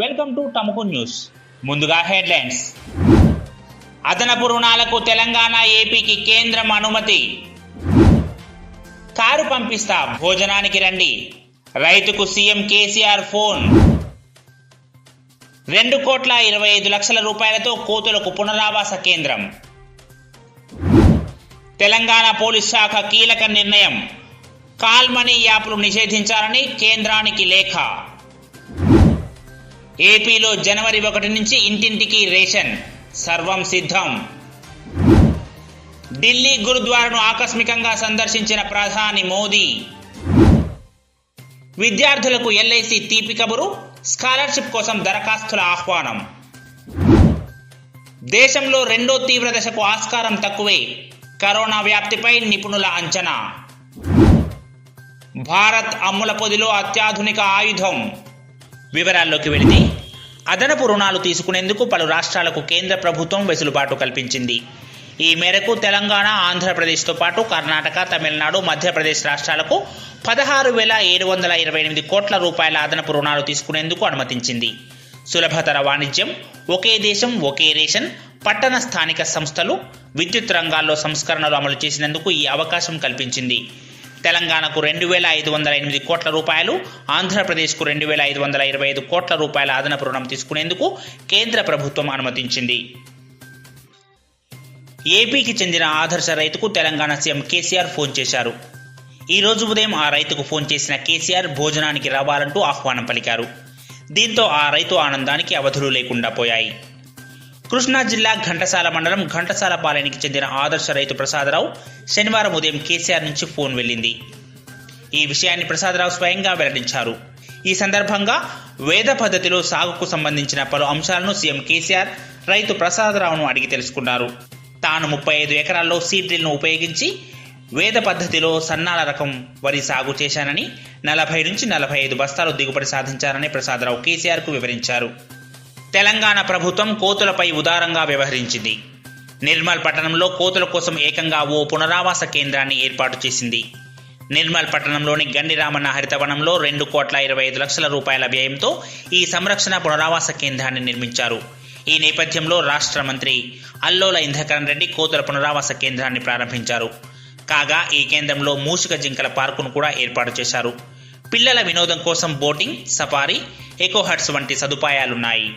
Welcome to Tamuku news. ముందుగా headlines. అదనపు రుణాలకు తెలంగాణ ఏపీకి కేంద్రం అనుమతి. కారు పంపిస్తా భోజనానికి రండి. రైతుకు సీఎం కేసీఆర్ ఫోన్. రెండు కోట్ల ఇరవై ఐదు లక్షల రూపాయలతో కోతులకు పునరావాస కేంద్రం. తెలంగాణ పోలీస్ శాఖ కీలక నిర్ణయం. కాల్ మనీ యాప్లు నిషేధించాలని కేంద్రానికి లేఖ. ఏపీలో జనవరి ఒకటి నుంచి ఇంటింటికి రేషన్. సర్వం సిద్ధం. ఢిల్లీ గురుద్వారాను ఆకస్మికంగా సందర్శించిన ప్రధాని మోదీ. విద్యార్థులకు ఎల్ఐసి తీపి కబురు స్కాలర్షిప్ కోసం దరఖాస్తుల ఆహ్వానం. దేశంలో రెండో తీవ్ర దశకు ఆస్కారం తక్కువే. కరోనా వ్యాప్తిపై నిపుణుల అంచనా. భారత్ అమ్ముల పొదిలో అత్యాధునిక ఆయుధం. వివరాల్లోకి వెళితే అదనపు రుణాలు తీసుకునేందుకు పలు రాష్ట్రాలకు కేంద్ర ప్రభుత్వం వెసులుబాటు కల్పించింది. ఈ మేరకు తెలంగాణ ఆంధ్రప్రదేశ్తో పాటు కర్ణాటక తమిళనాడు మధ్యప్రదేశ్ రాష్ట్రాలకు పదహారు వేల ఏడు వందల ఇరవై ఎనిమిది కోట్ల రూపాయల అదనపు రుణాలు తీసుకునేందుకు అనుమతించింది. సులభతర వాణిజ్యం ఒకే దేశం ఒకే రేషన్ పట్టణ స్థానిక సంస్థలు విద్యుత్ రంగాల్లో సంస్కరణలు అమలు చేసినందుకు ఈ అవకాశం కల్పించింది. తెలంగాణకు రెండు వేల ఐదు వందల ఎనిమిది కోట్ల రూపాయలు ఆంధ్రప్రదేశ్కు రెండు వేల ఐదు వందల ఇరవై ఐదు కోట్ల రూపాయల అదనపు రుణం తీసుకునేందుకు కేంద్ర ప్రభుత్వం అనుమతించింది. ఏపీకి చెందిన ఆదర్శ రైతుకు తెలంగాణ సీఎం కేసీఆర్ ఫోన్ చేశారు. ఈ రోజు ఉదయం ఆ రైతుకు ఫోన్ చేసిన కేసీఆర్ భోజనానికి రావాలంటూ ఆహ్వానం పలికారు. దీంతో ఆ రైతు ఆనందానికి అవధులు లేకుండా పోయాయి. కృష్ణా జిల్లా ఘంటసాల మండలం ఘంటసాల పాలెనికి చెందిన ఆదర్శ రైతు ప్రసాదరావు శనివారం ఉదయం కేసీఆర్ నుంచి ఫోన్ వెళ్ళింది. ఈ విషయాన్ని ప్రసాదరావు స్వయంగా వెల్లడించారు. ఈ సందర్భంగా వేద పద్ధతిలో సాగుకు సంబంధించిన పలు అంశాలను సీఎం కేసీఆర్ రైతు ప్రసాదరావును అడిగి తెలుసుకున్నారు. తాను ముప్పై ఐదు ఎకరాల్లో సీడ్ డ్రిల్ను ఉపయోగించి వేద పద్ధతిలో సన్నాల రకం వరి సాగు చేశానని నలభై నుంచి నలభై ఐదు బస్తాలు దిగుబడి సాధించారని ప్రసాదరావు కేసీఆర్కు వివరించారు. తెలంగాణ ప్రభుత్వం కోతులపై ఉదారంగా వ్యవహరించింది. నిర్మల్ పట్టణంలో కోతుల కోసం ఏకంగా ఓ పునరావాస కేంద్రాన్ని ఏర్పాటు చేసింది. నిర్మల్ పట్టణంలోని గండిరామన్న హరితవనంలో రెండు కోట్ల ఇరవై ఐదు లక్షల రూపాయల వ్యయంతో ఈ సంరక్షణ పునరావాస కేంద్రాన్ని నిర్మించారు. ఈ నేపథ్యంలో రాష్ట్ర మంత్రి అల్లోల ఇంద్రకరణ్ రెడ్డి కోతుల పునరావాస కేంద్రాన్ని ప్రారంభించారు. కాగా ఈ కేంద్రంలో మూషిక జింకల పార్కును కూడా ఏర్పాటు చేశారు. పిల్లల వినోదం కోసం బోటింగ్ సఫారీ ఎకోహట్స్ వంటి సదుపాయాలున్నాయి.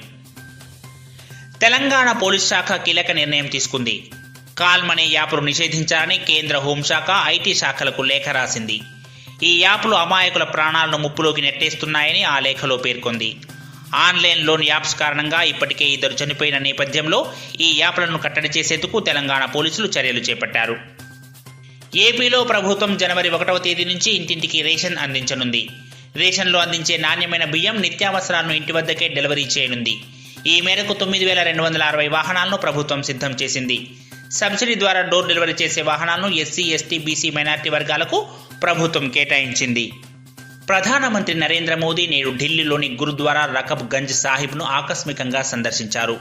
తెలంగాణ పోలీస్ శాఖ కీలక నిర్ణయం తీసుకుంది. కాల్ మనీ యాప్ను నిషేధించాలని కేంద్ర హోంశాఖ ఐటీ శాఖలకు లేఖ రాసింది. ఈ యాప్లు అమాయకుల ప్రాణాలను ముప్పులోకి నెట్టేస్తున్నాయని ఆ లేఖలో పేర్కొంది. ఆన్లైన్ లోన్ యాప్స్ కారణంగా ఇప్పటికే ఇద్దరు చనిపోయిన నేపథ్యంలో ఈ యాప్లను కట్టడి చేసేందుకు తెలంగాణ పోలీసులు చర్యలు చేపట్టారు. ఏపీలో ప్రభుత్వం జనవరి ఒకటవ తేదీ నుంచి ఇంటింటికి రేషన్ అందించనుంది. రేషన్లో అందించే నాణ్యమైన బియ్యం నిత్యావసరాలను ఇంటి వద్దకే డెలివరీ చేయనుంది. ఈ మేరకు తొమ్మిది వేల రెండు వందల అరవై వాహనాలను ప్రభుత్వం సిద్ధం చేసింది. సబ్సిడీ ద్వారా డోర్ డెలివరీ చేసే వాహనాలను ఎస్సీ ఎస్టీ బీసీ మైనార్టీ వర్గాలకు ప్రభుత్వం కేటాయించింది. ప్రధానమంత్రి నరేంద్ర మోదీ నేడు ఢిల్లీలోని గురుద్వారా రకబ్ గంజ్ సాహిబ్ను ఆకస్మికంగా సందర్శించారు.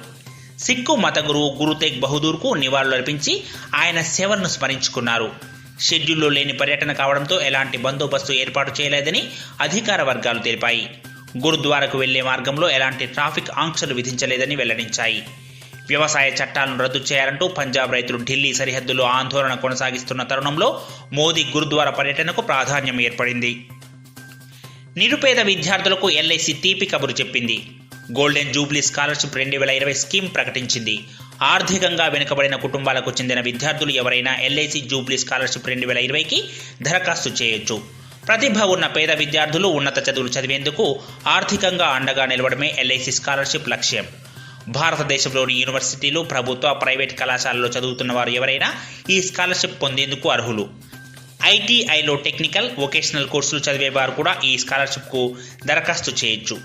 సిక్కు మత గురువు గురు తేగ్ బహదూర్కు నివాళులర్పించి ఆయన సేవలను స్మరించుకున్నారు. షెడ్యూల్లో లేని పర్యటన కావడంతో ఎలాంటి బందోబస్తు ఏర్పాటు చేయలేదని అధికార వర్గాలు తెలిపాయి. గురుద్వారకు వెళ్ళే మార్గంలో ఎలాంటి ట్రాఫిక్ ఆంక్షలు విధించలేదని వెల్లడించాయి. వ్యవసాయ చట్టాలను రద్దు చేయాలంటూ పంజాబ్ రైతులు ఢిల్లీ సరిహద్దులో ఆందోళన కొనసాగిస్తున్న తరుణంలో మోదీ గురుద్వారా పర్యటనకు ప్రాధాన్యం ఏర్పడింది. నిరుపేద విద్యార్థులకు ఎల్ఐసి తీపి కబురు చెప్పింది. గోల్డెన్ జూబ్లీ స్కాలర్షిప్ రెండు వేల ఇరవై స్కీమ్ ప్రకటించింది. ఆర్థికంగా వెనుకబడిన కుటుంబాలకు చెందిన విద్యార్థులు ఎవరైనా ఎల్ఐసి జూబ్లీ స్కాలర్షిప్ రెండు వేల ఇరవైకి దరఖాస్తు చేయొచ్చు. ప్రతిభ ఉన్న పేద విద్యార్థులు ఉన్నత చదువులు చదివేందుకు ఆర్థికంగా అండగా నిలవడమే ఎల్ఐసి స్కాలర్షిప్ లక్ష్యం. భారతదేశంలోని యూనివర్సిటీలు ప్రభుత్వ ప్రైవేట్ కళాశాలలో చదువుతున్న వారు ఎవరైనా ఈ స్కాలర్షిప్ పొందేందుకు అర్హులు. ఐటీఐలో టెక్నికల్ వొకేషనల్ కోర్సులు చదివేవారు కూడా ఈ స్కాలర్షిప్కు దరఖాస్తు చేయొచ్చు.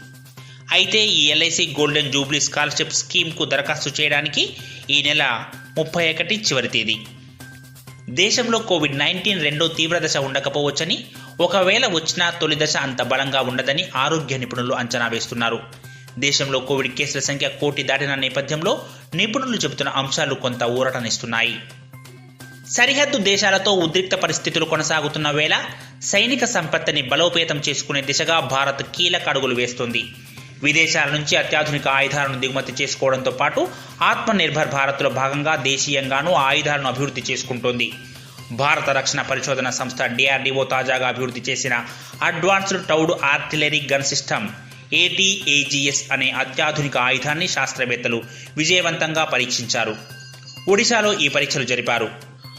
అయితే ఈ ఎల్ఐసి గోల్డెన్ జూబ్లీ స్కాలర్షిప్ స్కీమ్కు దరఖాస్తు చేయడానికి ఈ నెల ముప్పై ఒకటి చివరి తేదీ. దేశంలో కోవిడ్ నైన్టీన్ రెండో తీవ్ర దశ ఉండకపోవచ్చని ఒకవేళ వచ్చినా తొలి దశ అంత బలంగా ఉండదని ఆరోగ్య నిపుణులు అంచనా వేస్తున్నారు. దేశంలో కోవిడ్ కేసుల సంఖ్య కోటి దాటిన నేపథ్యంలో నిపుణులు చెబుతున్న అంశాలు కొంత ఊరటనిస్తున్నాయి. సరిహద్దు దేశాలతో ఉద్రిక్త పరిస్థితులు కొనసాగుతున్న వేళ సైనిక సంపత్తిని బలోపేతం చేసుకునే దిశగా భారత్ కీలక అడుగులు వేస్తుంది. విదేశాల నుంచి అత్యాధునిక ఆయుధాలను దిగుమతి చేసుకోవడంతో పాటు ఆత్మనిర్భర్ భారత్లో భాగంగా దేశీయంగానూ ఆయుధాలను అభివృద్ధి చేసుకుంటోంది. భారత రక్షణ పరిశోధన సంస్థ డిఆర్డీఓ తాజాగా అభివృద్ధి చేసిన advanced towed artillery gun system ATAGS అనే అత్యాధునిక ఆయుధాన్ని శాస్త్రవేత్తలు విజయవంతంగా పరీక్షించారు. ఒడిశాలో ఈ పరీక్షలు జరిపారు.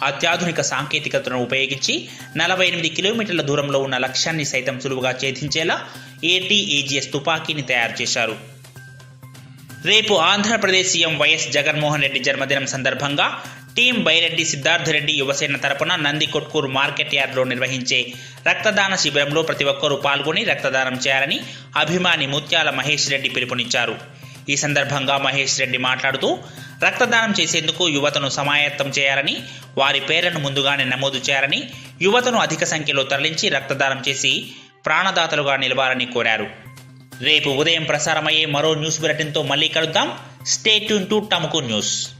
అత్యాధునిక సాంకేతికతను ఉపయోగించి నలభై ఎనిమిది కిలోమీటర్ల దూరంలో ఉన్న లక్ష్యాన్ని సైతం సులువుగా ఛేదించేలా ఏటీఏజీఎస్ తుపాకీని తయారు చేశారు. రేపు ఆంధ్రప్రదేశ్ సీఎం వైఎస్ జగన్మోహన్ రెడ్డి జన్మదినం సందర్భంగా టీం బైరెడ్డి సిద్ధార్థ రెడ్డి యువసేన తరపున నంది కొట్కూరు మార్కెట్ యార్డ్లో నిర్వహించే రక్తదాన శిబిరంలో ప్రతి ఒక్కరూ పాల్గొని రక్తదానం చేయాలని అభిమాని ముత్యాల మహేష్ రెడ్డి పిలుపునిచ్చారు. ఈ సందర్భంగా మహేష్ రెడ్డి మాట్లాడుతూ రక్తదానం చేసేందుకు యువతను సమాయత్తం చేయాలని వారి పేర్లను ముందుగానే నమోదు చేయాలని యువతను అధిక సంఖ్యలో తరలించి రక్తదానం చేసి ప్రాణదాతలుగా నిలవాలని కోరారు. రేపు ఉదయం ప్రసారమయ్యే మరో న్యూస్ బులెటిన్తో మళ్ళీ కలుద్దాం. Stay tune to Tamuku news.